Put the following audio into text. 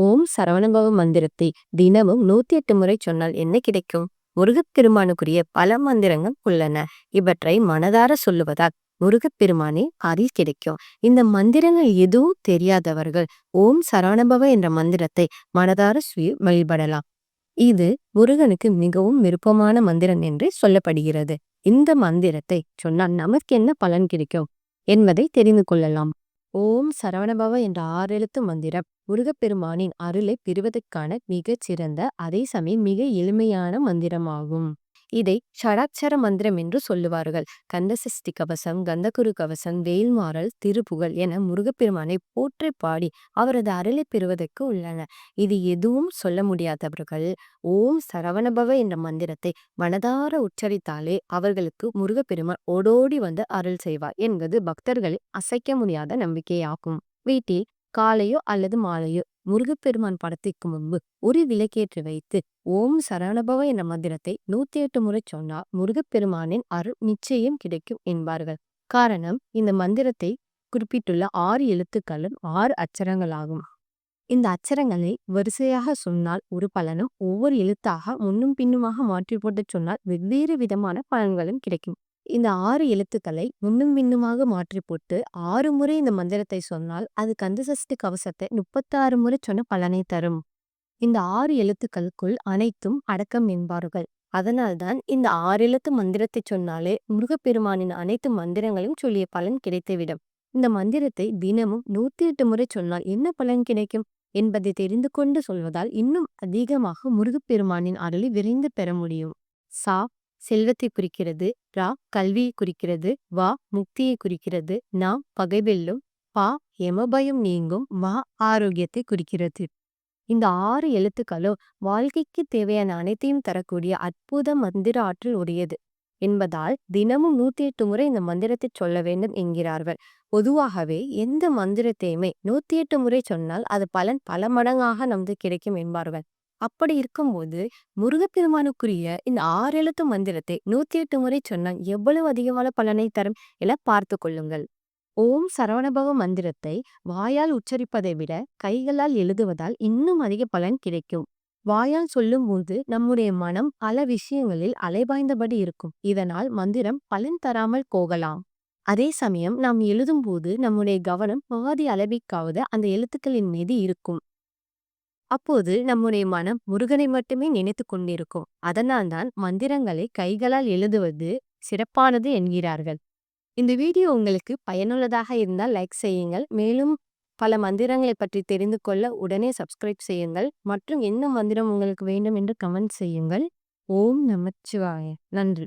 ஓம் சரவணபவ மந்திரத்தை தினமும் நூத்தி எட்டு முறை சொன்னால் என்ன கிடைக்கும்? முருகப்பெருமானுக்குரிய பல மந்திரங்கள் உள்ளன. இவற்றை மனதார சொல்லுவதால் முருகப்பெருமானே அருள் கிடைக்கும். இந்த மந்திரங்கள் எதுவும் தெரியாதவர்கள் ஓம் சரவணபவ என்ற மந்திரத்தை மனதார சுய வழிபடலாம். இது முருகனுக்கு மிகவும் விருப்பமான மந்திரம் என்று சொல்லப்படுகிறது. இந்த மந்திரத்தை சொன்னால் நமக்கு என்ன பலன் கிடைக்கும் என்பதை தெரிந்து கொள்ளலாம். ஓம் சரவணபவ என்ற ஆறெழுத்து மந்திரம் முருகப்பெருமானின் அருளை பெறுவதற்கான மிகச் சிறந்த அதே சமயம் மிக எளிமையான மந்திரமாகும். இதை ஷடாட்சர மந்திரம் என்று சொல்லுவார்கள். கந்தசஷ்டி கவசம் கந்தகுரு கவசம் வேல்மாறல் திருப்புகழ் என முருகப்பெருமானை போற்றி பாடி அவரது அருளை பெறுவதற்கு உள்ளன இது எதுவும் சொல்ல முடியாதவர்கள் ஓம் சரவணபவ என்ற மந்திரத்தை மனதார உச்சரித்தாலே அவர்களுக்கு முருகப்பெருமான் ஓடோடி வந்து அருள் செய்வார். என்பது பக்தர்களை அசைக்க முடியாத நம்பிக்கையாகும். வீட்டில் காலையோ அல்லது மாலையோ முருகப்பெருமான் படத்திற்கு முன்பு ஒரு விளக்கேற்றி வைத்து ஓம் சரணபவ என்ற மந்திரத்தை நூத்தி எட்டு முறை சொன்னால் முருகப்பெருமானின் அருள் நிச்சயம் கிடைக்கும் என்பார்கள். காரணம் இந்த மந்திரத்தை குறிப்பிட்டுள்ள ஆறு எழுத்துக்களும் ஆறு அச்சரங்களாகும். இந்த அச்சரங்களை வரிசையாக சொன்னால் ஒரு பலனும் ஒவ்வொரு எழுத்தாக முன்னும் பின்னுமாக மாற்றி போட்டு சொன்னால் வெவ்வேறு விதமான பலன்களும் கிடைக்கும். இந்த ஆறு எழுத்துக்களை முன்னும் பின்னுமாக மாற்றி போட்டு ஆறு முறை இந்த மந்திரத்தை சொன்னால் அது கந்தசஷ்டி கவசத்தை முப்பத்தாறு முறை சொன்ன பலனை தரும். இந்த ஆறு எழுத்துக்களுக்குள் அனைத்தும் அடக்கம் என்பார்கள். அதனால்தான் இந்த ஆறு எழுத்து மந்திரத்தை சொன்னாலே முருகப்பெருமானின் அனைத்து மந்திரங்களையும் சொல்லிய பலன் கிடைத்துவிடும். இந்த மந்திரத்தை தினமும் நூத்தி எட்டு முறை சொன்னால் என்ன பலன் கிடைக்கும் என்பதை தெரிந்து கொண்டு சொல்வதால் இன்னும் அதிகமாக முருகப்பெருமானின் அருளை விரைந்து பெற முடியும். சா. செல்வத்தை குறிக்கிறது ரா கல்வியை குறிக்கிறது வா முக்தியை குறிக்கிறது நா பகைவெல்லும் பா எமபயம் நீங்கும் வா ஆரோக்கியத்தை குறிக்கிறது. இந்த ஆறு எழுத்துக்களும் வாழ்க்கைக்கு தேவையான அனைத்தையும் தரக்கூடிய அற்புத மந்திர ஆற்றல் உடையது என்பதால் தினமும் நூத்தி எட்டு முறை இந்த மந்திரத்தை சொல்ல வேண்டும் என்கிறார்கள். பொதுவாகவே எந்த மந்திரத்தையுமே நூத்தி எட்டு முறை சொன்னால் அது பலன் பல மடங்காக நமக்கு கிடைக்கும் என்பார்கள். அப்படி இருக்கும்போது முருகப்பெருமானுக்குரிய இந்த ஆறு எழுத்து மந்திரத்தை நூத்தி எட்டு முறை சொன்னால் எவ்வளவு அதிகமான பலனை தரும் என பார்த்து கொள்ளுங்கள். ஓம் சரவணபவ மந்திரத்தை வாயால் உச்சரிப்பதை விட கைகளால் எழுதுவதால் இன்னும் அதிக பலன் கிடைக்கும். வாயால் சொல்லும் போது நம்முடைய மனம் பல விஷயங்களில் அலைபாய்ந்தபடி இருக்கும். இதனால் மந்திரம் பலன் தராமல் போகலாம். அதே சமயம் நாம் எழுதும் போது நம்முடைய கவனம் பாதி அளவிற்காவது அந்த எழுத்துக்களின் மீது இருக்கும். அப்போது நம்முடைய மனம் முருகனை மட்டுமே நினைத்து கொண்டிருக்கும். அதனால்தான் மந்திரங்களை கைகளால் எழுதுவது சிறப்பானது என்கிறார்கள். இந்த வீடியோ உங்களுக்கு பயனுள்ளதாக இருந்தால் லைக் செய்யுங்கள். மேலும் பல மந்திரங்களை பற்றி தெரிந்து கொள்ள உடனே சப்ஸ்கிரைப் செய்யுங்கள். மற்றும் என்ன மந்திரம் உங்களுக்கு வேண்டும் என்று கமெண்ட் செய்யுங்கள். ஓம் நமச்சிவாய. நன்றி.